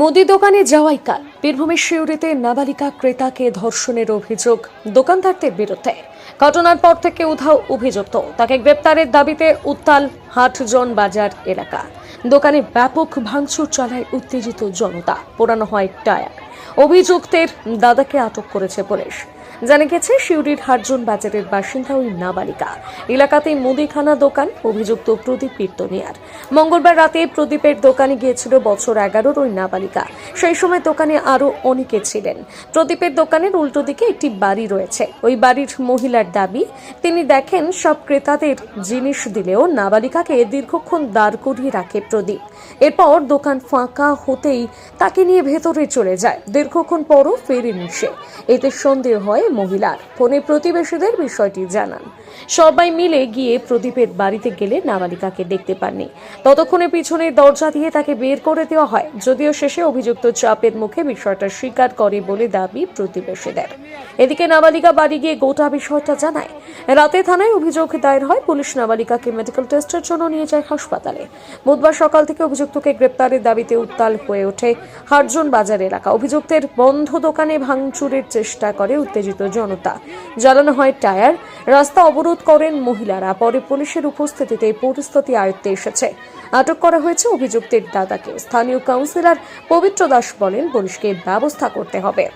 মুদি দোকানে যাওয়াই কাল। বীরভূমের শিউরিতে নাবালিকা ক্রেতাকে ধর্ষণের অভিযোগ দোকানদারদের বিরুদ্ধে। ঘটনার পর থেকে উধাও অভিযুক্ত। তাকে গ্রেপ্তারের দাবিতে উত্তাল হাটজন বাজার এলাকা। দোকানে ব্যাপক ভাঙচুর চালায় উত্তেজিত জনতা। পোড়ানো হয় টায়ার। অভিযুক্তের দাদাকে আটক করেছে পুলিশ। জানা গেছে শিউরির হারজন বাজারের বাসিন্দা ওই নাবালিকা। এলাকাতেই মুদিখানা দোকান, অভিযুক্ত প্রদীপ কীর্তনিয়ার। মঙ্গলবার রাতে প্রদীপের দোকানে গিয়েছিল বছর এগারোর ওই নাবালিকা। সেই সময় দোকানে আরও অনেকে ছিলেন। প্রদীপের দোকানের উল্টো দিকে একটি বাড়ি রয়েছে। ওই বাড়ির মহিলার দাবি, তিনি দেখেন, সব ক্রেতাদের জিনিস দিলেও নাবালিকাকে দীর্ঘক্ষণ দাঁড় করিয়ে রাখে প্রদীপ। এরপর দোকান ফাঁকা হতেই তাকে নিয়ে ভেতরে চলে যায়। দীর্ঘক্ষণ পরও ফেরেনি সে। এতে সন্দেহ হয় মহিলার। ফোনে প্রতিবেশীদের বিষয়টি জানান। সবাই মিলে গিয়ে প্রদীপের বাড়িতে গেলে নাবালিকাকে দেখতে পাননি। ততক্ষণে পিছনে দরজা দিয়ে তাকে বের করে দেওয়া হয়। যদিও শেষে অভিযুক্ত চাপের মুখে বিষয়টা স্বীকার করে বলে দাবি প্রতিবেশীদের। এদিকে নাবালিকা বাড়ি গিয়ে গোটা বিষয়টা জানায়। রাতে থানায় অভিযোগ দায়ের হয়, পুলিশ নাবালিকাকে মেডিকেল টেস্টের জন্য নিয়ে যায় হাসপাতালে। বুধবার সকাল থেকে অভিযুক্তকে গ্রেপ্তারের দাবিতে উত্তাল হয়ে ওঠে হারজন বাজার এলাকা। অভিযুক্তের বন্ধ দোকানে ভাঙচুরের চেষ্টা করে উত্তেজিত জনতা। জ্বালানো হয় টায়ার, রাস্তা অবরোধ করেন মহিলারা, পরে পুলিশের উপস্থিতিতে পরিস্থিতি আয়ত্তে এসেছে। আটক করা হয়েছে অভিযুক্তের দাদাকে। স্থানীয় কাউন্সিলর পবিত্র দাস বলেন, পুলিশকে ব্যবস্থা করতে হবে।